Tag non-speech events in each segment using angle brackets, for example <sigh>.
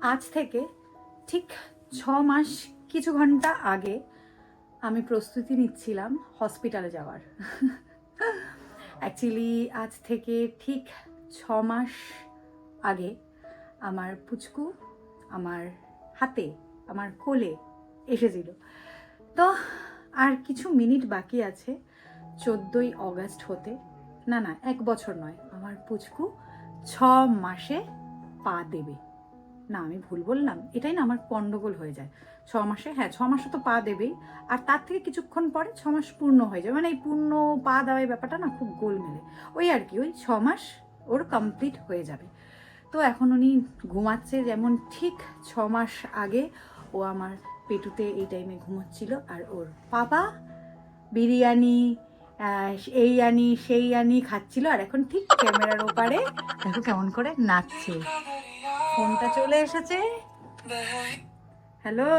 আজ থেকে ঠিক ছ মাস কিছু ঘণ্টা আগে আমি প্রস্তুতি নিচ্ছিলাম হসপিটালে যাওয়ার। অ্যাকচুয়ালি আজ থেকে ঠিক ছ মাস আগে আমার পুচকু আমার হাতে, আমার কোলে এসেছিল। তো আর কিছু মিনিট বাকি আছে চোদ্দোই অগস্ট হতে। না না, এক বছর নয়, আমার পুচকু ছ মাসে পা দেবে। না, আমি ভুল বললাম। এটাই না আমার পণ্ডগোল হয়ে যায়। ছ মাসে হ্যাঁ ছ মাসে তো পা দেবেই। আর তার থেকে কিছুক্ষণ পরে ছ মাস পূর্ণ হয়ে যাবে মানে এই পূর্ণ পা দেওয়ার ব্যাপারটা না খুব গোল মেলে। ওই আর কি, ওই ছ মাস ওর কমপ্লিট হয়ে যাবে। তো এখন উনি ঘুমাচ্ছে যেমন ঠিক ছ মাস আগে। ও আমার পেটুতে এই টাইমে ঘুমোচ্ছিল। আর ওর পাপা বিরিয়ানি এই আনি, সেই আনি খাচ্ছিল। আর এখন ঠিক ক্যামেরার ওপারে দেখো কেমন করে নাচছে। ফোনটা চলে এসেছে হ্যালো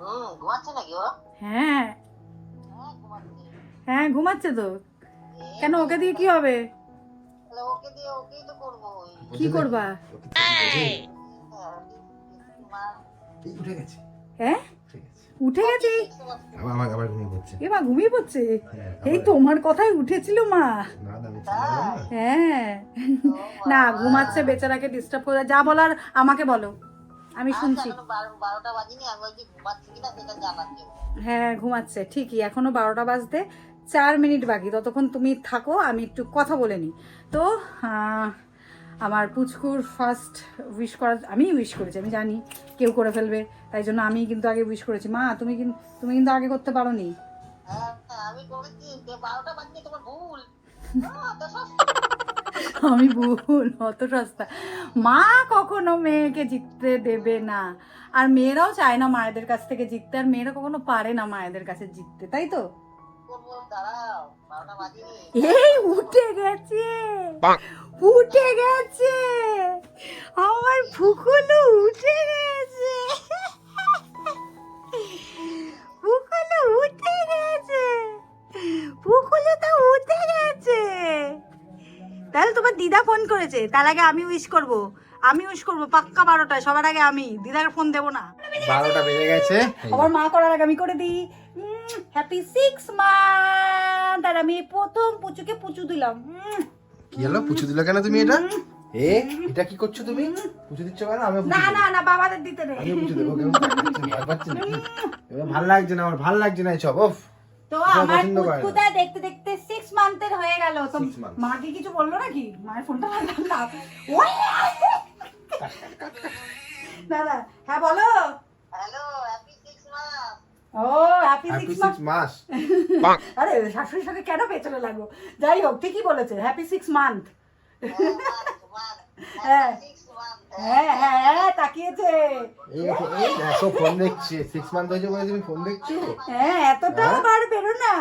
হুম ঘুমাচ্ছে নাকি ও হ্যাঁ হ্যাঁ ঘুমাচ্ছে হ্যাঁ তো কেন ওকে দিয়ে কি হবে ওকে দিয়ে ওকেই তো করব ওই কি করবা হ্যাঁ, উঠে গেছে? আবার ঘুমিয়ে পড়ছে। এ মা ঘুমিয়ে পড়ছে? হ্যাঁ, এই তোমার কথাই উঠেছিল মা। হ্যাঁ। না ঘুমাচ্ছে বেচারাকে ডিস্টার্ব করে। যা বলার আমাকে বলো। আমি শুনছি। জানার জন্য। হ্যাঁ ঘুমাচ্ছে ঠিকই। এখনও বারোটা বাজতে চার মিনিট বাকি। ততক্ষণ তুমি থাকো আমি একটু কথা বলে নিই। তো আহ, আমার পুচকুর ফার্স্ট উইশ করা আমি উইশ করেছি আমি জানি কেউ করে ফেলবে তাই জন্য আমি কিন্তু আগে উইশ করেছি। মা তুমি কিন্তু তুমি কিন্তু আগে করতে পারো নি হ্যাঁ <laughs> আমি ভুল। অত সস্তা। মা কখনো মেয়েকে জিততে দেবে না। আর মেয়েরাও চায় না মায়েদের কাছ থেকে জিততে আর মেয়েরা কখনো পারে না মায়েদের কাছে জিততে তাই তো? এই উঠে গেছে। উঠে গেছে। আমার ফুকুলু উঠে গেছে। ফুকুলু উঠে গেছে। ফুকুলু তো উঠে গেছে। তাহলে তোমার দিদা ফোন করেছে। তার আগে আমি উইশ করব। আমি উইশ করব। পাক্কা বারোটায়। সবার আগে আমি। দিদাকে ফোন দেবো না। বারোটা বেজে গেছে। আবার মা করার আগে আমি করে দিই। হ্যাপি সিক্স মান্থ আর আমি প্রথম পুচুকে পুচু দিলাম। কি হলো? পুছু দিল কেন তুমি এটা? এ এটা কি করছ তুমি? পুছু দিচ্ছ কেন? আমি না না না বাবাদের দিতে নেই। আমি পুছু দেবো কেমন ভয় পাচ্ছে এবার ভালো লাগছে না আমার ভালো লাগছে না এসব ওফ তো আমার না। পুচকুটা দেখতে দেখতে সিক্স মান্থের হয়ে গেল। তো কি কিছু বলল নাকি? মায়ের ফোনটা লাগলাম না। ওই! দাদা হ্যাঁ বলো। হ্যালো হ্যাপি ও happy happy six six month মাস আরে শাশুড়ির সাথে কেন পেছনে লাগো যাই হোক ঠিকই বলেছে হ্যাপি সিক্স মান্থ হ্যাঁ। হ্যাঁ হ্যাঁ তাকিয়েছে। এই দেখো, ফোন দেখছি সিক্স মান্থ হয়েছে বলে তুমি ফোন দেখছ? হ্যাঁ এতটাও হ্যাঁ? বার বেরো না।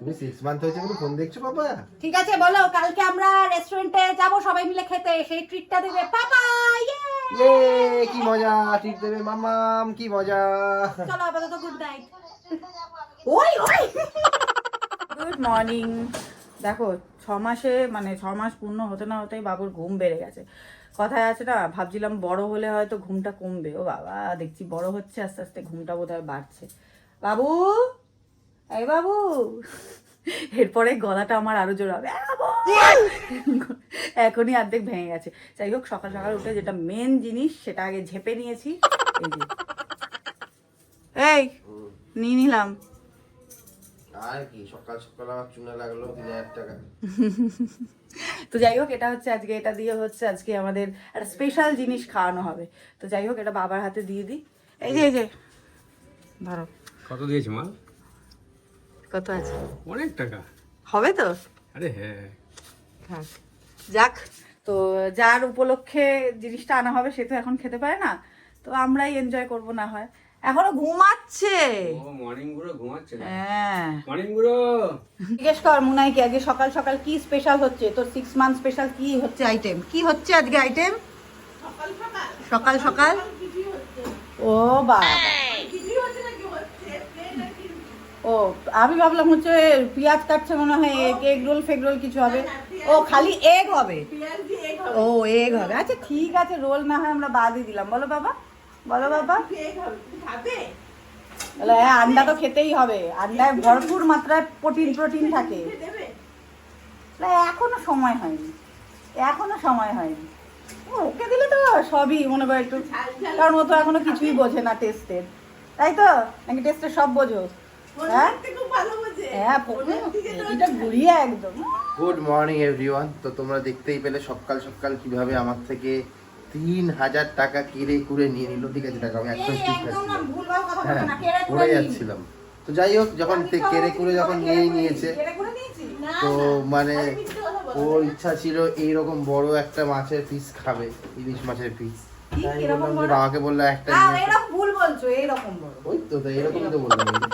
তুমি সিক্স মান্থ হয়েছে বলে ফোন দেখছ বাবা? ঠিক আছে বলো কালকে আমরা রেস্টুরেন্টে যাব সবাই মিলে খেতে সেই ট্রিটটা দেবে। পাপা ইয়ে ইয়ে কি মজা ঠিক দেবে মামাম কি মজা। চলো আপাতত গুড নাইট ওই ওই। গুড মর্নিং দেখো ছ মাসে মানে ছ মাস পূর্ণ হতে না হতেই বাবুর ঘুম বেড়ে গেছে। কথায় আছে না ভাবছিলাম বড় হলে হয়তো ঘুমটা কমবে। ও বাবা দেখছি বড় হচ্ছে আস্তে আস্তে ঘুমটা বোধহয় বাড়ছে। বাবু? এই বাবু? এরপরে গলাটা আমার আরও জোর হবে। এখনই অর্ধেক ভেঙে গেছে। যাই হোক সকাল সকাল উঠে যেটা মেন জিনিস সেটা আগে ঝেপে নিয়েছি। এই নিয়ে নিলাম। আর কি সকাল সকাল আমার চুনা লাগল তিন হাজার টাকা। তো যাই হোক এটা হচ্ছে আজকে এটা দিয়ে হচ্ছে আজকে আমাদের একটা স্পেশাল জিনিস খাওয়ানো হবে। তো যাই হোক এটা বাবার হাতে দিয়ে দিই। এই যে এই যে। ধরো। কত দিয়েছে মা? কত আছে? অনেক টাকা। হবে তো? আরে হ্যাঁ। থাক যাক তো যার উপলক্ষে জিনিসটা আনা হবে সে তো এখন খেতে পারে না। তো আমরাই এনজয় করব না হয়। এখনও ঘুমাচ্ছে। ও মর্নিংগুলো ঘুমাচ্ছে হ্যাঁ। মর্নিংগুলো জিজ্ঞেস কর মুনাইকে আজকে সকাল সকাল কি স্পেশাল হচ্ছে? তোর সিক্স মান্থ স্পেশাল কি হচ্ছে আইটেম কি হচ্ছে আজকে আইটেম সকাল সকাল। ও বাবা। ও আমি ভাবলাম হচ্ছে পেঁয়াজ কাটছে মনে হয় egg egg roll fog roll কিছু হবে। ও খালি এগ হবে? ও এগ হবে। আচ্ছা ঠিক আছে রোল না হয় আমরা বাদই দিলাম। বলো বাবা বলো বাবা। বলে হ্যাঁ আন্ডা তো খেতেই হবে। আন্ডায় ভরপুর মাত্রায় প্রোটিন প্রোটিন থাকে। এখনও সময় হয়নি। এখনও সময় হয়নি। ওকে দিলে তো সবই মনে করো একটু কারণ ও তো এখনও কিছুই বোঝে না টেস্টের। তাই তো? নাকি টেস্টের সব বোঝো? হ্যাঁ? হ্যাঁ এটা ঘুরিয়ে একদম। গুড মর্নিং এভরিওয়ান তো তোমরা দেখতেই পেলে সকাল সকাল কীভাবে আমার থেকে তিন হাজার টাকা কেড়ে কুড়ে নিয়ে নিল। ঠিক আছে দেখো আমি একদম ঠিক হ্যাঁ না, পড়ে যাচ্ছিলাম। তো যাই হোক যখন কেড়ে কুড়ে যখন নিয়েই নিয়েছে? তো মানে ওর ইচ্ছা ছিল এইরকম বড় একটা মাছের পিস খাবে ইলিশ মাছের পিস কি, তাই কীরকম বললাম যে বড়? বাবাকে বলল একটা নিয়ে বলো ওই তো এরকমই তো বললাম। হ্যাঁ।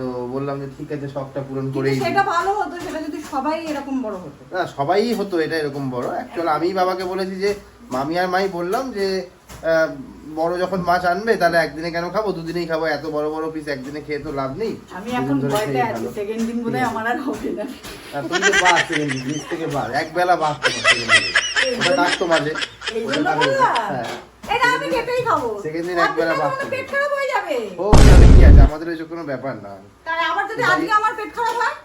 তো বললাম যে ঠিক আছে শখটা পূরণ করেই সেটা ভালো হতো সেটা যদি সবাই এরকম বড় হতো। না সবাই হতো এটা এরকম বড়। অ্যাকচুয়াল আমি বাবাকে বলেছি যে মামি আর মাই বললাম যে বড় যখন মাছ আনবে তাহলে একদিনে কেন খাব? দুদিনেই খাব। এত বড় বড় পিস একদিনে খেয়ে তো লাভ নেই। আমি এখন ভয়তে আছি সেকেন্ড দিন বোধহয় আমার আর হবে না। তুমি তো বাদ second দিন, থেকে বাদ এক বেলা বাদ তোমার second দিনে। ওটা কাটতো মাঝে। হ্যাঁ। এটা আমি খাব। দিন। পেট খারাপ হয়ে যাবে? ও তাহলে কি আছে? আমাদের ওইসব কোনো ব্যাপার না। তাই আবার যদি আজকে আমার পেট খারাপ হয়?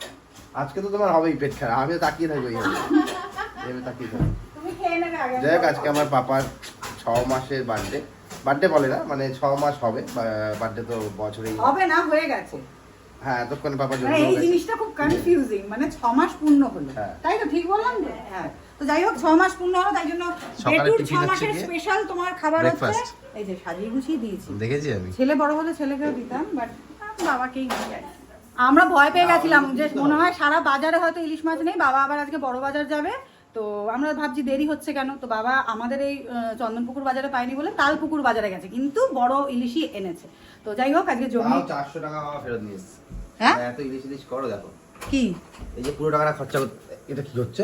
আজকে তো তোমার হবেই পেট খারাপ। আমিও তাকিয়ে থাকব এইভাবে তাকিয়ে থাকব। তুমি খেয়ে নেবে আগে। যাই হোক আজকে আমার পাপার ছ মাসের বার্থডে বার্থডে বলে না মানে ছ মাস হবে। বার্থডে তো বছরেই। হবে না হয়ে গেছে। হ্যাঁ এতক্ষণে পাপা মানে এই জিনিসটা খুব কনফিউজিং মানে ছ মাস পূর্ণ হলো। হ্যাঁ। তাই তো ঠিক বললাম হ্যাঁ। তো যাই হোক ছ মাস পূর্ণ হলো তাই জন্য বেটুর ছ মাসের স্পেশাল তোমার খাবার হচ্ছে। এই যে সাজিয়ে গুছিয়ে দিয়েছি। দেখেছি আমি। ছেলে বড় হলে ছেলেকেও দিতাম বাট বাবাকেই আমরা ভয় পেয়ে গেছিলাম যে মনে হয় সারা বাজারে হয়তো ইলিশ মাছ নেই বাবা আবার আজকে বড় বাজার যাবে। তো আমরা ভাবছি দেরি হচ্ছে কেন? তো বাবা আমাদের এই চন্দনপুকুর বাজারে পায়নি বলে তালপুকুর বাজারে গেছে কিন্তু বড় ইলিশই এনেছে। তো যাই হোক আজকে জমি চারশো টাকা বাবা ফেরত নিয়ে এসছে। হ্যাঁ? এত ইলিশ ইলিশ করো দেখো। কি? এই যে পুরো টাকাটা খরচা এটা কি হচ্ছে?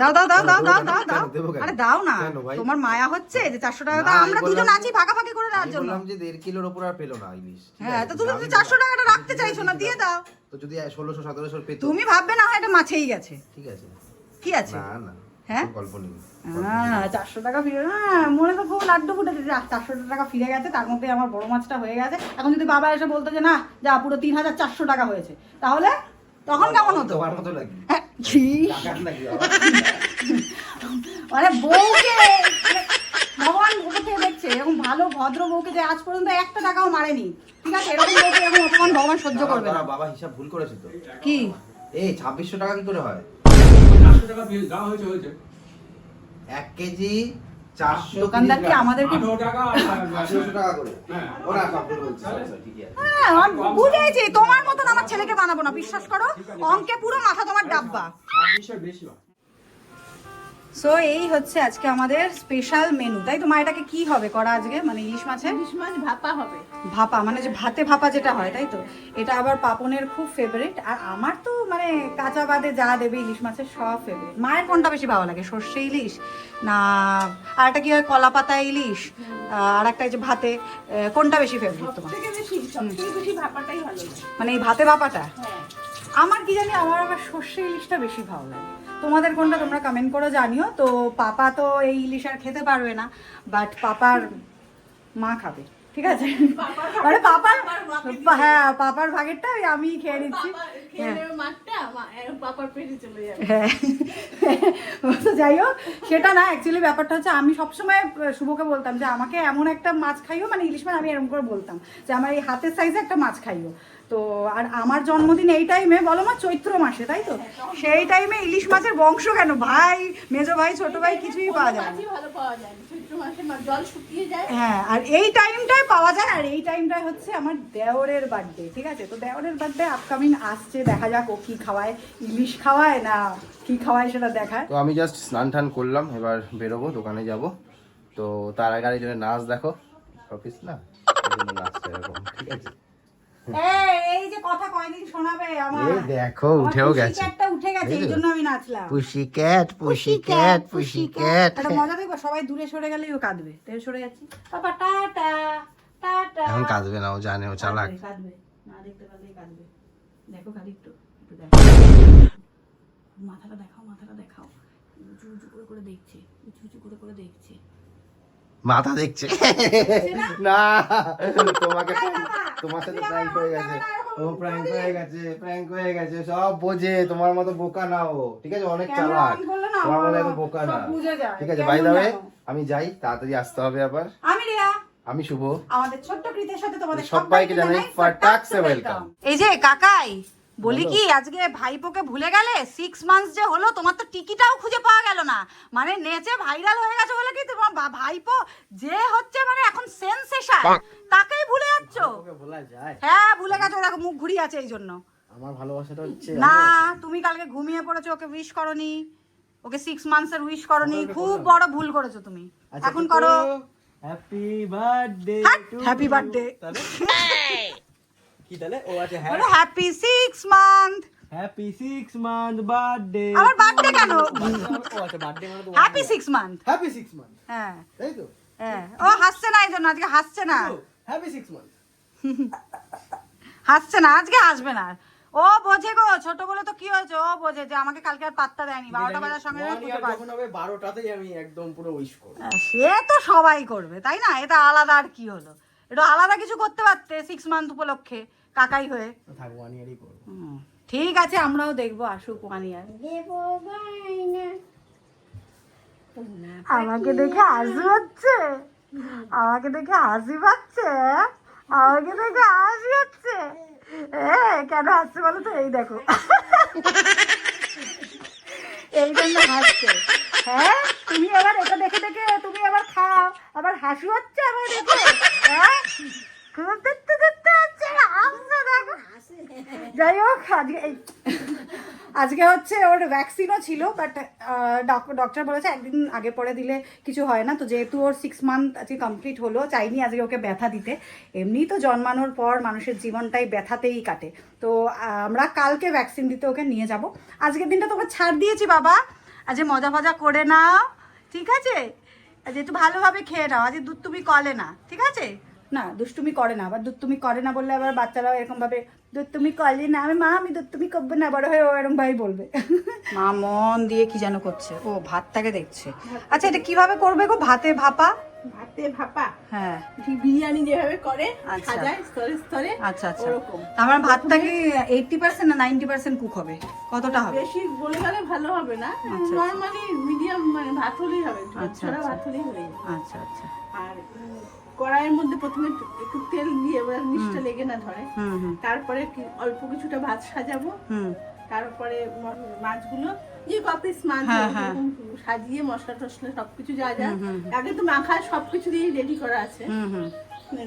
দাও দাও দাও দাও দাও দাও দাও। আরে দাও না। তোমার মায়া হচ্ছে যে চারশো টাকা দাও আমরা দুজন আছি ভাগাভাগি করে দেওয়ার জন্য। বললাম যে দেড় কিলোর ওপর আর পেল না ইলিশ। হ্যাঁ তো তুমি চারশো টাকাটা রাখতে চাইছো না দিয়ে দাও। তো যদি ষোলোশো সতেরোশো পেতো। তুমি ভাববে না হয় এটা মাছেই গেছে। ঠিক আছে। কি আছে? না না হ্যাঁ? গল্প নেই। চারশো টাকা ফিরে হ্যাঁ মনে তো খুব লাড্ডু ফুটেছে। চারশো টাকা ফিরে গেছে তার মধ্যে আমার বড় মাছটা হয়ে গেছে। এখন যদি বাবা এসে বলতো যে না যা পুরো তিন হাজার চারশো টাকা হয়েছে। তাহলে তখন কেমন হতো? তোমার মতো লাগে। হ্যাঁ? মানে বউকে ভগবান থেকে দেখছে এরকম ভালো ভদ্র বউকে যে আজ পর্যন্ত একটা টাকাও মারেনি। ঠিক আছে? এরকম বউকে এরকম অপমান ভগবান সহ্য করবে না। বাবা, হিসাব ভুল করেছে তো। কি? এই ছাব্বিশশো টাকা কি করে হয়? চারশো টাকা হয়েছে হয়েছে। এক কেজি চারশো দোকানদার কি আমাদেরকে আঠারো টাকা আঠারোশো টাকা করে। হ্যাঁ। আছে। হ্যাঁ বুঝেছি। তোমার মতন আমার ছেলেকে বানাবো না বিশ্বাস করো। অঙ্কে পুরো মাথা তোমার ডাব্বা। বেশি সো এই হচ্ছে আজকে আমাদের স্পেশাল মেনু তাই তো মা এটাকে কি হবে করা আজকে? মানে ইলিশ মাছের? ইলিশ মাছ ভাপা হবে। ভাপা মানে যে ভাতে ভাপা যেটা হয় তাই তো? এটা আবার পাপনের খুব ফেভারিট আর আমার তো মানে কাঁচা বাদে যা দেবে ইলিশ মাছের সব ফেভারিট মায়ের কোনটা বেশি ভালো লাগে সর্ষে ইলিশ না আর একটা কি হয় কলা পাতা ইলিশ? আর একটা যে ভাতে কোনটা বেশি ফেভারিট তোমার? মানে এই ভাতে ভাপাটা? হ্যাঁ। আমার কি জানি আমার আবার সর্ষে ইলিশটা বেশি ভালো লাগে। তোমাদের কোনটা তোমরা কমেন্ট করে জানিও। তো পাপা তো এই ইলিশ আর খেতে পারবে না বাট পাপার মা খাবে ঠিক আছে? মানে পাপার <laughs> হ্যাঁ পাপার ভাগেরটা ওই আমি খেয়ে নিচ্ছি। যাবে। হ্যাঁ। যাই হোক সেটা না অ্যাকচুয়ালি ব্যাপারটা হচ্ছে আমি সবসময় শুভকে বলতাম যে আমাকে এমন একটা মাছ খাইও মানে ইলিশ মাছ আমি এরকম করে বলতাম যে আমার এই হাতের সাইজে একটা মাছ খাইও। তো আর আমার জন্মদিন এই টাইমে বলো মা চৈত্র মাসে তাই তো? সেই টাইমে ইলিশ মাছের বংশ কেন? ভাই মেজো ভাই ছোট ভাই কিছুই পাওয়া যায় না। মাছই ভালো পাওয়া যায় না। চৈত্র মাসে মা- জল শুকিয়ে যায়। হ্যাঁ আর এই টাইমটাই পাওয়া যায় আর এই টাইমটাই হচ্ছে আমার দেওরের বার্থডে ঠিক আছে? তো দেওরের বার্থডে আপকামিং আসছে দেখা যাক ও কি খাওয়ায় ইলিশ খাওয়ায় না কি খাওয়ায় সেটা দেখায় তো আমি জাস্ট স্নান টান করলাম এবার বেরোবো দোকানে যাব। তো তার আগে আরেকজনের নাচ দেখো অফিস না? এই নাচটা এরকম, ঠিক আছে? কথা কয়দিন শোনাবে আমার? দেখো উঠেও গেছে। ক্যাটটা উঠে গেছে এই এই জন্য আমি নাচলাম। পুষি ক্যাট পুষি ক্যাট পুষি ক্যাট একটা মজা দেখব সবাই দূরে সরে গেলেই ও কাঁদবে। তাই সরে যাচ্ছি। বাবা টাটা টাটা এখন কাঁদবে না ও জানে ও চালাক। কাঁদবে, কাঁদবে না দেখতে পারলেই কাঁদবে। দেখো খালি একটু একটু দেখো। মাথাটা দেখাও মাথাটা দেখাও। উঁচু উঁচু করে করে দেখছে উঁচু উঁচু করে করে দেখছে। মাথা দেখছে। না? তোমাকে তোমার সাথে হয়ে গেছে। ও প্র্যাঙ্ক হয়ে গেছে প্র্যাঙ্ক হয়ে গেছে সব বোঝে তোমার মতো বোকা না ও। ঠিক আছে অনেক চালাক। আমি তোমার মতো এত বোকা না। ঠিক আছে বাই আমি যাই তাড়াতাড়ি আসতে হবে আবার। আমি রিয়া। আমি শুভ। আমাদের ছোট্ট কৃতের সাথে তোমাদের সবাইকে জানাই ফাটাক্সে welcome। এই যে কাকাই। বলি কি আজকে ভাইপোকে ভুলে গেলে সিক্স মান্থস যে হলো তোমার তো টিকিটাও খুঁজে পাওয়া গেল না। মানে নেচে ভাইরাল হয়ে গেছে বলে কি তোমার ভাইপো যে হচ্ছে মানে এখন সেন্সেশন তাকেই ভুলে যাচ্ছ। ওকে বলা যায়। হ্যাঁ ভুলে গেছো দেখো মুখ ঘুরিয়ে আছে এই জন্য। আমার ভালোবাসাটা হচ্ছে না তুমি কালকে ঘুমিয়ে পড়েছো ওকে উইশ করনি। ওকে সিক্স মান্থসের উইশ করনি। খুব বড় ভুল করেছ তুমি। আচ্ছা, এখন করো। Happy birthday to happy birthday কি তাহলে? ও বলো happy six month happy six month birthday আমার বার্থডে কেন? ও আচ্ছা বার্থডে মানে তো happy six month happy six month হ্যাঁ। তাই তো? হ্যাঁ। ও হাসছে না এই জন্য আজকে হাসছে না। হ্যাপি সিক্স মান্থ হাসছে না আজকে হাসবে না। ও বোঝে গো ছোট বলে তো কি হয়েছে? ও বোঝে যে আমাকে কালকে আর পাত্তা দেয়নি বারোটা বাজার সঙ্গে। যখন হবে বারোটাতেই আমি একদম পুরো উইশ করব। হ্যাঁ, সে তো সবাই করবে তাই না? এটা আলাদা আর কি হলো? এটা আলাদা কিছু করতে পারতে সিক্স মান্থ উপলক্ষে? কাকাই হয়ে। থাকব ওয়ান ইয়ারই করব। ঠিক আছে আমরাও দেখব আসুক ওয়ানিয়ার আমাকে দেখে হাসি হচ্ছে? আমাকে দেখে হাসি পাচ্ছে? আমাকে দেখে হাসি হচ্ছে? এ কেন হাসছে বলো তো? এই দেখো। এই জন্য হাসছে। হ্যাঁ তুমি আবার এটা দেখে দেখে তুমি আবার খাও। আবার হাসি হচ্ছে আবার দেখে। হ্যাঁ? <laughs> যাই হোক আজকে আজকে হচ্ছে ওর ভ্যাকসিনও ছিল বাট ডক্টর বলেছে একদিন আগে পরে দিলে কিছু হয় না। তো যেহেতু ওর সিক্স মান্থ আজকে কমপ্লিট হলো, চাইনি আজকে ওকে ব্যথা দিতে। এমনি তো জন্মানোর পর মানুষের জীবনটাই ব্যথাতেই কাটে। তো, আমরা কালকে ভ্যাকসিন দিতে ওকে নিয়ে যাব। আজকের দিনটা তোকে ছাড় দিয়েছি, বাবা। আজ মজা ফজা করে নাও, ঠিক আছে? আজ একটু ভালোভাবে খেয়ে নাও। আজ দুধ তুমি কলে না, ঠিক আছে? না দুষ্টুমি করে না আবার দুধ তুমি করে না বললে আবার বাচ্চারাও এরকম ভাবে দুধ তুমি করলে না। আমি মা আমি দুধ তুমি করবে না। বড় হয়ে ও এরকম ভাই বলবে। মা মন দিয়ে কি যেন করছে। ও ভাতটাকে দেখছে। আচ্ছা এটা কীভাবে করবে গো? ভাতে ভাপা? ভাতে ভাপা। হ্যাঁ। ঠিক বিরিয়ানি যেভাবে করে আচ্ছা। সাজায় স্তরে স্তরে আচ্ছা আচ্ছা। আমার ভাতটা কি এইটটি পার্সেন্ট না নাইনটি পার্সেন্ট কুক হবে? কতটা হবে? বেশি বলে গেলে ভালো হবে না। আচ্ছা। নর্মালি মিডিয়াম মানে ভাত হলেই হবে। আচ্ছা, আচ্ছা। ভাত হলেই যাবে আচ্ছা আচ্ছা। আর কড়াইয়ের মধ্যে প্রথমে একটু- তেল দিয়ে এবার নিচটা লেগে না ধরে। তারপরে অল্প কিছুটা ভাত সাজাবো। তারপরে মাছগুলো যে কপিস মাছ হ্যাঁ, হ্যাঁ। সাজিয়ে মশলা টসলা সবকিছু যা যা। আগে তো মাখা সবকিছু দিয়ে রেডি করা আছে।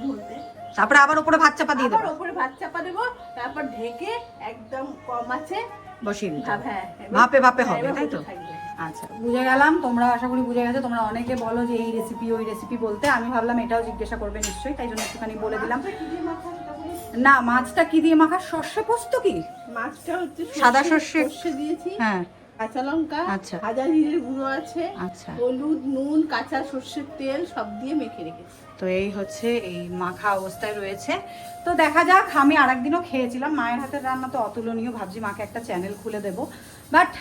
মধ্যে তারপরে আবার উপরে ভাত চাপা দিয়ে দেবো। ওপরে ভাত চাপা দেবো। তারপর ঢেকে একদম কম আছে। বসিয়ে দিতে। হ্যাঁ ভাপে ভাপে হ্যাঁ, হবে তাই তো। আচ্ছা বুঝে গেলাম তোমরা আশা করি বুঝে গেছো তোমরা অনেকে বলো যে এই রেসিপি ওই রেসিপি বলতে আমি ভাবলাম এটাও জিজ্ঞাসা করবে নিশ্চয়ই তাই জন্য একটুখানি বলে দিলাম? না মাছটা কি দিয়ে মাখা? সর্ষে পোস্ত কি? মাছটা হচ্ছে সাদা সর্ষে- সর্ষে- সর্ষে দিয়েছি। হ্যাঁ। কাঁচা লঙ্কা আচ্ছা। ভাজা জিরের গুঁড়ো আছে আচ্ছা। হলুদ নুন কাঁচা সর্ষের তেল সব দিয়ে মেখে রেখেছি। তো এই হচ্ছে এই মাখা অবস্থায় রয়েছে। তো দেখা যাক আমি আরেকদিনও খেয়েছিলাম। মায়ের হাতের রান্না তো অতুলনীয় ভাবছি মাকে একটা চ্যানেল খুলে দেবো। বাট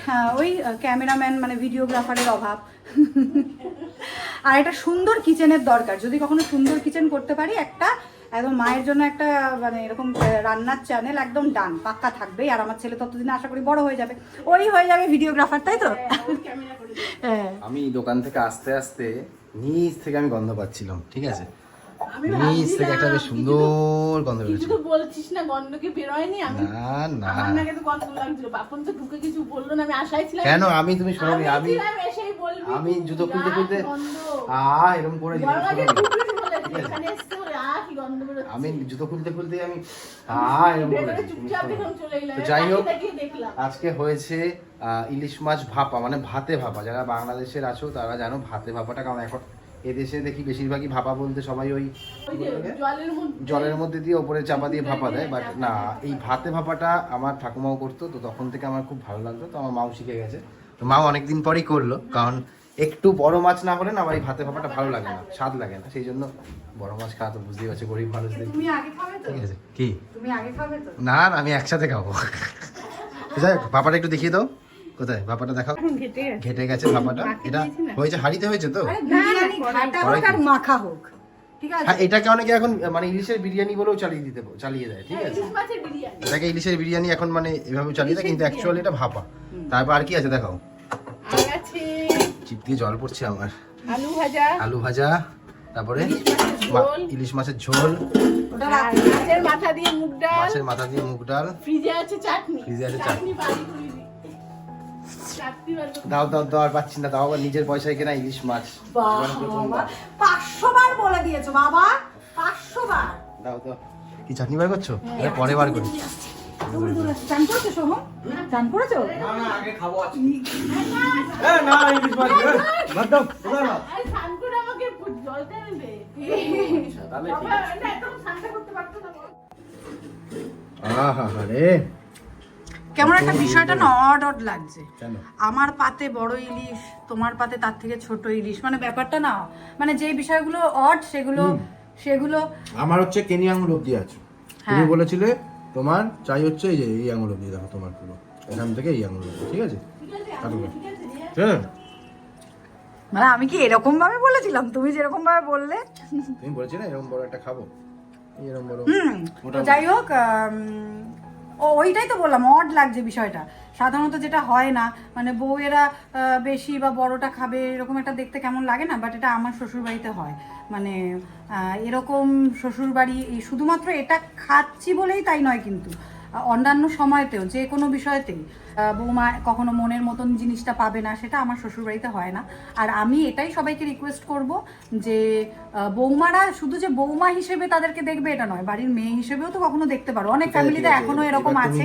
ওই ক্যামেরাম্যান মানে ভিডিওগ্রাফারের অভাব। আর একটা সুন্দর কিচেনের দরকার। যদি কখনো সুন্দর কিচেন করতে পারি একটা একদম মায়ের জন্য একটা মানে এরকম রান্নার চ্যানেল একদম ডান পাক্কা থাকবেই। আর আমার ছেলে ততদিন আশা করি বড় হয়ে যাবে। ওই হয়ে যাবে ভিডিওগ্রাফার তাই তো? ক্যামেরা করে দিই। হ্যাঁ। আমি দোকান থেকে আসতে আসতে নিচ থেকে আমি গন্ধ পাচ্ছিলাম ঠিক আছে? আমি নিচ থেকে একটা বেশ সুন্দর গন্ধ বেরোচ্ছিল বলছিস না গন্ধ কি বেরোয়নি আমি। না না। আমার নাকে তো গন্ধ লাগছিল বাপন তো ঢুকে কিছু বলল না আমি আশায় ছিলাম কেন? আমি তুমি শোনো আমি আমি জুতো খুলতে খুলতে। আ এরকম করে আমি জুতো খুলতে খুলতে আমি যাই হোক। আজকে হয়েছে ইলিশ মাছ ভাপা মানে ভাতে ভাপা। যারা বাংলাদেশের আছো তারা জানো ভাতে ভাপাটা কারণ এখন এদেশে দেখি বেশিরভাগই ভাপা বলতে সবাই ওই জলের মধ্যে দিয়ে ওপরে চাপা দিয়ে ভাপা দেয় বাট না এই ভাতে ভাপাটা আমার ঠাকুমাও করতো তো তখন থেকে আমার খুব ভালো লাগতো তো আমার মাও শিখে গেছে। তো মাও অনেকদিন পরেই করল কারণ একটু বড় মাছ না হলে না আমার এই ভাতে ভাপাটা ভালো লাগে না স্বাদ লাগে না সেই জন্য বড় মাছ খাওয়া তো বুঝতেই পারছি গরিব মানুষদের। তুমি আগে খাবে তো? ঠিক আছে কি? তুমি আগে খাবে তো? না না আমি একসাথে খাব। যাই হোক, ভাপাটা একটু দেখিয়ে দাও কোথায়? ভাপাটা দেখাও। ঘেটে গেছে। ভাপাটা এটা হয়েছে হাড়িতে হয়েছে তো? মাখা হোক হ্যাঁ এটাকে অনেকে এখন মানে ইলিশের বিরিয়ানি বলেও চালিয়ে দিতে চালিয়ে দেয় ঠিক আছে? এটাকে ইলিশের বিরিয়ানি এখন মানে এভাবে চালিয়ে দেয় কিন্তু অ্যাকচুয়ালি এটা ভাপা। তারপর আর কি আছে দেখাও? চিপ দিয়ে জল পড়ছে আমার। আলু ভাজা। আলু ভাজা তারপরে। ইলিশ মাছের ঝোল। মাছের মাথা দিয়ে মুগ ডাল। মাছের মাথা দিয়ে মুগ ডাল। ফ্রিজে আছে চাটনি। ফ্রিজে আছে দাও দাও দাও আর পাচ্ছি না। দাও আবার নিজের পয়সায় কেনা ইলিশ মাছ। পাঁচশো বার বলে দিয়েছ বাবা। পাঁচশো বার। দাও দাও। কি চাটনি বার করছ? আরে পরে বার করি। দৌড়ে দৌড়ে চান করেছ সোহম? চান করেছ? না না আগে খাব আজকে এ না ইলিশ মাছ এ, ভাত দাও কোথায় ভাত আরে করে আমাকে জল টেনে দে তাহলে বাবা না একদম স্নানটা করতে পারতো না। আহা রে কেমন একটা বিষয়টা না অড অড লাগছে। আমার পাতে বড় ইলিশ তোমার পাতে তার থেকে ছোট ইলিশ। মানে ব্যাপারটা না মানে যে বিষয়গুলো অড সেগুলো সেগুলো আমার হচ্ছে কেনিয়াং আঙুল অব্দি আছে তুমি হ্যাঁ। বলেছিলে তোমার চাই হচ্ছে এই যে এই আঙুল অব্দি দেখো তোমার পুরো। এখান থেকে এই আঙুল অব্দি ঠিক আছে? কাটবে হ্যাঁ। মানে আমি কি এরকম ভাবে বলেছিলাম? তুমি যেরকম ভাবে বললে। তুমি বলেছিলে এরকম বড় একটা খাব। এরকম বড়। তো যাই হোক ও ওইটাই তো বললাম অড লাগছে বিষয়টা। সাধারণত যেটা হয় না মানে বউয়েরা বেশি বা বড়টা খাবে এরকম একটা দেখতে কেমন লাগে না বাট এটা আমার শ্বশুর বাড়িতে হয়। মানে এরকম শ্বশুরবাড়ি এই শুধুমাত্র এটা খাচ্ছি বলেই তাই নয় কিন্তু। অন্যান্য সময়তেও যে কোনো বিষয়তেই বৌমা কখনো মনের মতন জিনিসটা পাবে না সেটা আমার শ্বশুর বাড়িতে হয় না। আর আমি এটাই সবাইকে রিকোয়েস্ট করব যে বৌমারা শুধু যে বৌমা হিসেবে তাদেরকে দেখবে এটা নয় বাড়ির মেয়ে হিসেবেও তো কখনো দেখতে পারো। অনেক ফ্যামিলিতে এখনও এরকম আছে।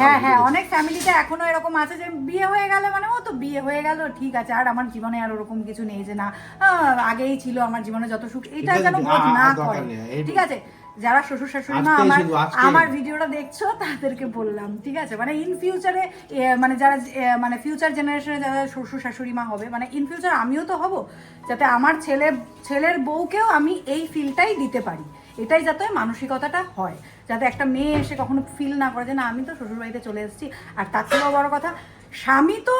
হ্যাঁ হ্যাঁ। অনেক ফ্যামিলিতে এখনও এরকম আছে যে বিয়ে হয়ে গেলে মানে ও তো বিয়ে হয়ে গেল ঠিক আছে আর আমার জীবনে আর ওরকম কিছু নেই যে না আগেই ছিল আমার জীবনে যত সুখ। এটা যেন না করে। ঠিক আছে? যারা শ্বশুর শাশুড়ি মা আমার আমার ভিডিওটা দেখছ তাদেরকে বললাম ঠিক আছে? মানে ইন ফিউচারে মানে যারা মানে ফিউচার জেনারেশনে যারা শ্বশুর শাশুড়ি মা হবে মানে ইন ফিউচার আমিও তো হব যাতে আমার ছেলে ছেলের বউকেও আমি এই ফিলটাই দিতে পারি। এটাই যাতে মানসিকতাটা হয় যাতে একটা মেয়ে এসে কখনো ফিল না করে যে না আমি তো শ্বশুর বাড়িতে চলে এসেছি। আর তার থেকেও বড় কথা স্বামী তো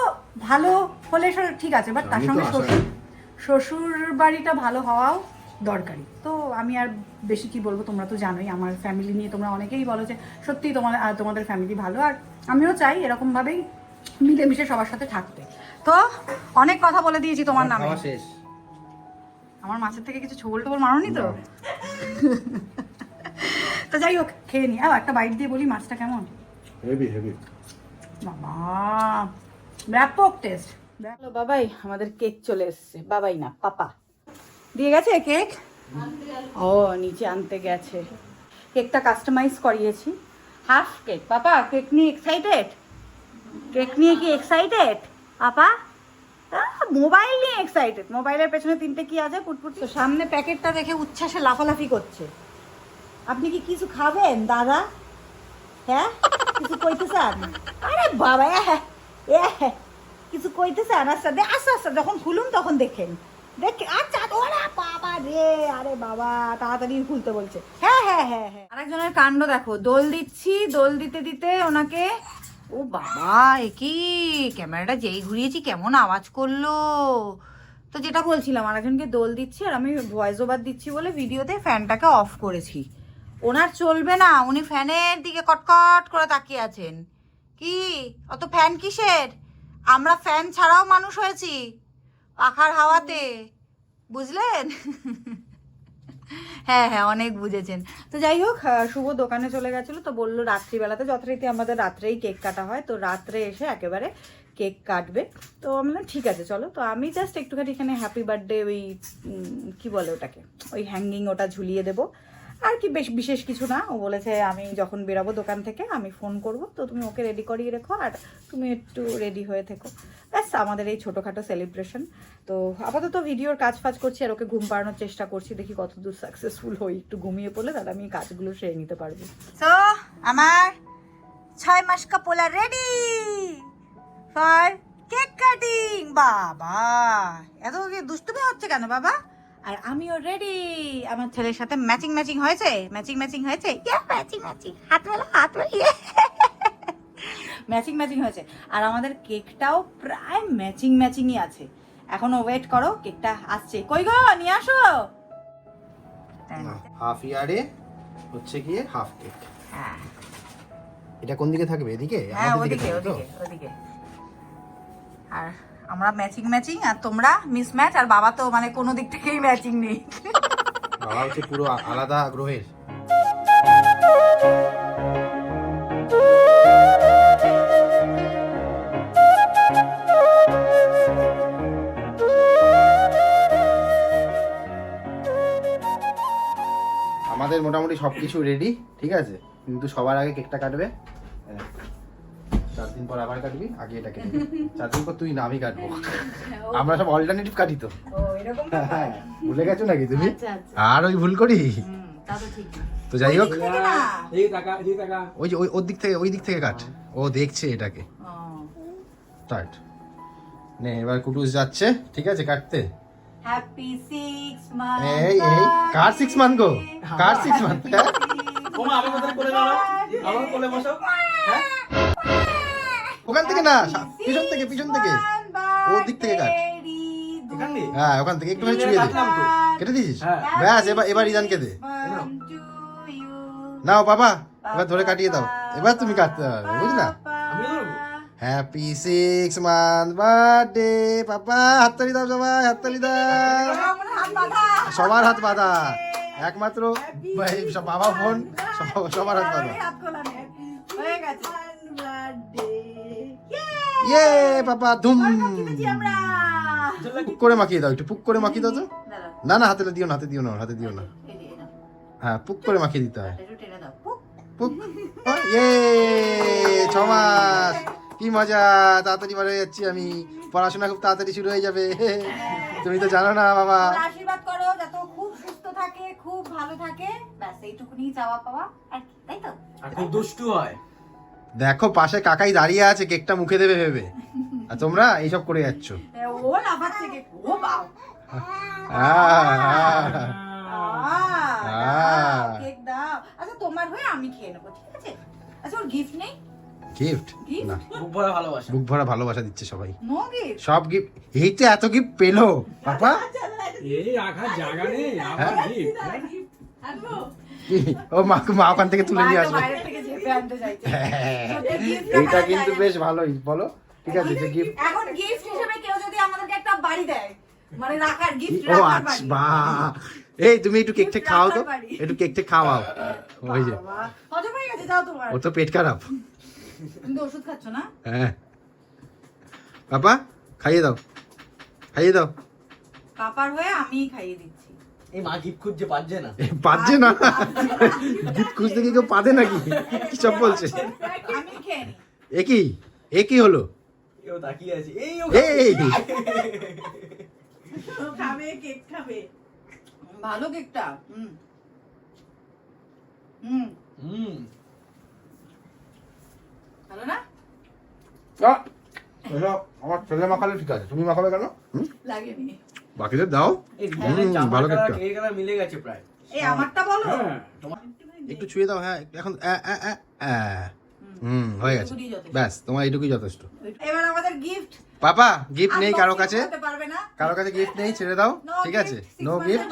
ভালো হলে ঠিক আছে বাট তার সঙ্গে শ্বশুর শ্বশুর বাড়িটা ভালো হওয়াও দরকারি। তো আমি আর বেশি কি বলব তোমরা তো জানোই আমার ফ্যামিলি নিয়ে তোমরা অনেকেই বলো যে সত্যিই তোমার তোমাদের ফ্যামিলি ভালো। আর আমিও চাই এরকমভাবেই মিলেমিশে সবার সাথে থাকতে। তো অনেক কথা বলে দিয়েছি তোমার নামে। আমার মাছের থেকে কিছু ছোবল টোবল মারোনি তো? তো যাই হোক খেয়ে নি। আর একটা বাইট দিয়ে বলি মাছটা কেমন? হেভি হেভি বাবা ব্যাপক টেস্ট হ্যালো বাবাই আমাদের কেক চলে এসছে। বাবাই না পাপা। দিয়ে গেছে কেক ও, নিচে আনতে গেছে। কেকটা কাস্টমাইজ করিয়েছি। হাফ কেক পাপা কেক নিয়ে এক্সাইটেড কেক নিয়ে কি এক্সাইটেড পাপা? মোবাইল নিয়ে এক্সাইটেড মোবাইলের পেছনে তিনটে কি আছে? পুটপুট তো সামনে প্যাকেটটা দেখে উচ্ছ্বাসে লাফালাফি করছে। আপনি কি কিছু খাবেন, দাদা? হ্যাঁ? কিছু কইতে আরে বাবা, এ এ কিছু কইতে চান আচ্ছা আচ্ছা আচ্ছা যখন খুলুন তখন দেখেন। দেখে আচ্ছা ওরে বাবা রে, আরে বাবা, তাড়াতাড়ি খুলতে বলছে। হ্যাঁ হ্যাঁ হ্যাঁ হ্যাঁ। আরেকজনের কাণ্ড দেখো, দোল দিচ্ছি, দোল দিতে দিতে ওনাকে, ও বাবা এ কি ক্যামেরাটা যেই ঘুরিয়েছি, কেমন আওয়াজ করল। তো যেটা বলছিলাম, আরেকজনকে দোল দিচ্ছি আর আমি ভয়েস ওভার দিচ্ছি বলে ভিডিওতে ফ্যানটাকে অফ করেছি। ওনার চলবে না, উনি ফ্যানের দিকে কটকট করে তাকিয়ে আছেন। কি? অত ফ্যান কিসের? আমরা ফ্যান ছাড়াও মানুষ হয়েছি, পাখার হাওয়াতে। বুঝলেন? হ্যাঁ হ্যাঁ অনেক বুঝেছেন। তো যাই হোক শুভ দোকানে চলে গেছিল, তো বলল রাত্রিবেলাতে, যথারীতি আমাদের রাত্রেই কেক কাটা হয়, তো রাত্রে এসে একেবারে কেক কাটবে। তো আমি ঠিক আছে, চলো। তো আমি জাস্ট একটুখানি এখানে হ্যাপি বার্থডে ওই কি বলে ওটাকে? ওই হ্যাঙ্গিং ওটা ঝুলিয়ে দেবো। আর কি বেশ বিশেষ কিছু না। ও বলেছে, আমি যখন বেরাবো দোকান থেকে, আমি ফোন করব। তো তুমি ওকে রেডি করিয়ে রেখো আর তুমি একটু রেডি হয়ে থেকো। ব্যাস, আমাদের এই ছোটোখাটো সেলিব্রেশন তো আপাতত ভিডিওর কাজ ফাজ করছি আর ওকে ঘুম পাড়ানোর চেষ্টা করছি। দেখি কতদূর সাকসেসফুল হই। একটু ঘুমিয়ে পড়লে তাহলে আমি কাজগুলো সেরে নিতে পারব। তো আমার ছয় মাস কা পোলা রেডি ফর কেক কাটিং বাবা, এত দুষ্টুমি হচ্ছে কেন বাবা? আর আমিও রেডি আমার ছেলের সাথে ম্যাচিং ম্যাচিং হয়েছে? ম্যাচিং ম্যাচিং হয়েছে? ম্যাচিং ম্যাচিং হাত মেলা হাত ম্যাচিং ম্যাচিং হয়েছে। আর আমাদের কেকটাও প্রায় ম্যাচিং ম্যাচিংই আছে। এখনও ওয়েট করো কেকটা আসছে। কই গো? নিয়ে আসো! হাফ ইয়ারে হচ্ছে গিয়ে হাফ কেক হ্যাঁ। এটা কোন দিকে থাকবে? এদিকে? হ্যাঁ ওদিকে ওদিকে ওদিকে। আর আমরা ম্যাচিং ম্যাচিং আর তোমরা মিস ম্যাচ আর বাবা তো মানে কোনো দিক থেকেই ম্যাচিং নেই। বাবা হচ্ছে পুরো আলাদা গ্রহের আমাদের মোটামুটি সব কিছু রেডি ঠিক আছে? কিন্তু সবার আগে কেকটা কাটবে। দিন পর আবার কাটবি? আগে এটা কেটে <laughs> চার দিন পর তুই না আমি কাটবো আমরা সব অল্টারনেটিভ কাটি তো। হ্যাঁ, ভুলে গেছো নাকি তুমি? আচ্ছা আচ্ছা। আর ওই ভুল করি? তো যাই হোক। থেকে না। এই টাকা এই টাকা। ওই যে ওই ওর দিক থেকে ওই দিক থেকে কাট। ও দেখছে এটাকে। স্টার্ট নে এবার কুটুস যাচ্ছে। ঠিক আছে কাটতে। হ্যাপি সিক্স মান্থ এই এই কার সিক্স মান গো? কার সিক্স মান ওমা আমার কথা কোলে দাও আমার কোলে বসো? হ্যাঁ? ওখান থেকে না পিছন থেকে পিছন থেকে। ওর দিক থেকে কাট। হ্যাঁ ওখান থেকে একটুখানি ছুঁয়ে দে। কেটে দিয়েছিস? হ্যাঁ। ব্যাস এবার এবার ইদানকে দে। নাও। বাবা এবার ধরে কাটিয়ে দাও। এবার তুমি কাটতে পারবে বুঝলা আমি happy six month birthday papa হাততালি দাও সবাই হাততালি দাও। সবার হাত বাঁধা। একমাত্র সব বাবা ফোন সবার হাত বাঁধা। হয়ে গেছে। ইয়ে পাপা ধুম। পুক করে মাখিয়ে দাও একটু পুক করে মাখিয়ে দাও তো। না না হাতে দিও না হাতে দিও না হাতে দিও না। হ্যাঁ পুক করে মাখিয়ে দিতে হয়। পুক। ইয়ে ছ মাস কি মজা তাড়াতাড়ি বাড়ি যাচ্ছি আমি। পড়াশোনা খুব তাড়াতাড়ি শুরু হয়ে যাবে। তুমি তো জানো না বাবা। আশীর্বাদ করো যাতে খুব সুস্থ থাকে খুব ভালো থাকে ব্যাস এইটুকুনি চাওয়া পাওয়া আর তাই তো? আর খুব দুষ্টু হয়। দেখো পাশে কাকাই দাঁড়িয়ে আছে কেকটা মুখে দেবে ভেবে। আর তোমরা এইসব করে যাচ্ছ। এ, ও লাফার থেকে। ও বাও আহ, আহ। দাও, কেক দাও। আচ্ছা তোমার হয়ে আমি খেয়ে নেব ঠিক আছে? আচ্ছা ওর গিফট নেই? Gift Gift? না। বুক ভরা ভালোবাসা। দিচ্ছে সবাই। সব গিফট এই তো এত গিফট পেল। পাপা? জায়গা নেই হ্যাঁ? ও মা মা ওখান থেকে তুলে নিয়ে আসবে আনতে কিন্তু বেশ ভালোই বলো। ঠিক আছে যে গিফট এখন গিফট হিসেবে কেউ যদি আমাদেরকে একটা বাড়ি দেয় মানে রাখার গিফট রাখার আচ্ছা বাড়ি। বা। এই তুমি একটু কেক টেক খাও তো। একটু কেক টেক খাওয়াও। ওই যে। ও তো পেট খারাপ। তুমি ওষুধ খাচ্ছ না? হ্যাঁ। পাপা খাইয়ে দাও। খাইয়ে দাও। পাপার হয়ে আমিই খাইয়ে দিচ্ছি। এই মা গিফট খুঁজছে পাচ্ছে না। পাচ্ছে না? গিফট খুঁজতে কি কেউ পাবে নাকি? কি সব বলছে? আমি খেয়ে এ কি? এ কি হলো? কেউ তাকিয়ে আছে। এই ও এই! খাবে। কেক খাবে। ভালো কেকটা হুম। হুম। হুম। ভালো না? আমার ছেলে মাখালে ঠিক আছে। তুমি মাখাবে কেন? হুম? লাগেনি বাকিদের দাও। ভালো কেকটা। মিলে গেছে প্রায়। এই আমারটা বলো। হ্যাঁ। একটু ছুঁয়ে দাও হ্যাঁ। এখন। হুম হয়ে গেছে। ব্যাস তোমার এইটুকুই যথেষ্ট। এবার আমাদের গিফট পাপা গিফট নেই কারও কাছে। কারও কাছে গিফট নেই ছেড়ে দাও। ঠিক আছে? নো গিফট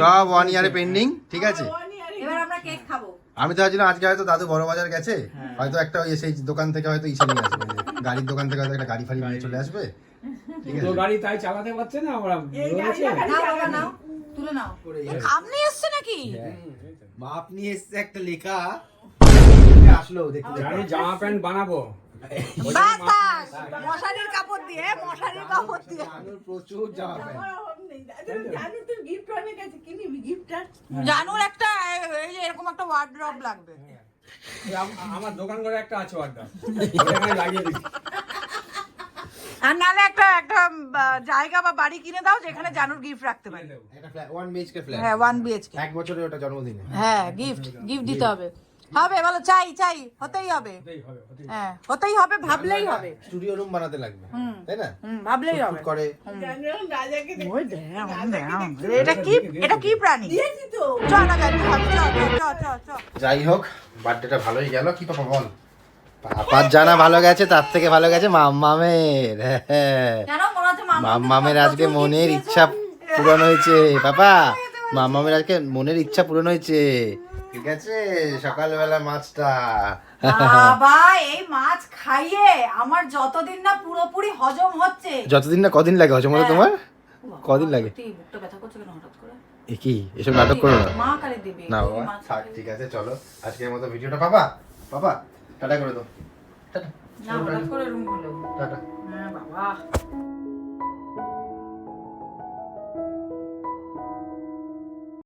সব ওয়ান ইয়ারে পেন্ডিং ঠিক আছে? এবার আমরা কেক খাব। আমি তো ভাবছিলাম আজকে হয়তো দাদু বড় বাজার গেছে। হয়তো একটা ওই সেই দোকান থেকে হয়তো ইসে নিয়ে আসবে। গাড়ির দোকান থেকে হয়তো একটা গাড়ি ফাড়ি নিয়ে চলে আসবে। আছে। গাড়ি তাই চালাতে পারছে না নাও তুলে নাও। আপনি এসছে নাকি? নিয়ে এসছে একটা লেখা। আসলো দেখতে জামা প্যান্ট বানাবো। মশারির কাপড় দিয়ে মশারির কাপড় দিয়ে। প্রচুর জামা আমার জানুর একটা এই এরকম একটা ওয়ার্ড্রপ লাগবে। আমার দোকান করে একটা আছে ওয়ার্ডটা ওখানে লাগিয়ে দিচ্ছি আর নালে একটা একটা জায়গা বা বাড়ি কিনে দাও যেখানে জানুর গিফট রাখতে পারে। ওয়ান বিএইচকে ফ্ল্যাট হ্যাঁ ওয়ান বিএচকে এক বছরের ওটা জন্মদিনে। হ্যাঁ গিফট গিফট দিতে হবে। হবে বলো চাই চাই হতেই হবে। হ্যাঁ হতেই হবে ভাবলেই হবে। স্টুডিও রুম বানাতে লাগবে। তাই না? ভাবলেই হবে। করে. এটা কি এটা কি প্রাণী? দেখেছি তো। চ না যাই হোক বার্থডেটা ভালোই গেল। কি পাপা বল? পাপার জানা ভালো গেছে তার থেকে ভালো গেছে মাম্মামের। হ্যাঁ মাম্মামের আজকে মনের ইচ্ছা পূরণ হয়েছে। পাপা মাম্মামের আজকে মনের ইচ্ছা পূরণ হয়েছে। ঠিক আছে? সকালবেলা মাছটা। বাবা এই মাছ খাইয়ে আমার যতদিন না পুরোপুরি হজম হচ্ছে। যতদিন না কদিন লাগে হজম হতে তোমার? কদিন লাগে? বুকটা ব্যথা করছে কেন হঠাৎ করে? এ কি? এসব নাটক করো না। মা কালে দেবে না বাবা থাক ঠিক আছে চলো। আজকের মতো ভিডিওটা পাপা পাপা টাটা করে দাও। টাটা। না হঠাৎ করে টাটা। হ্যাঁ, বাবা।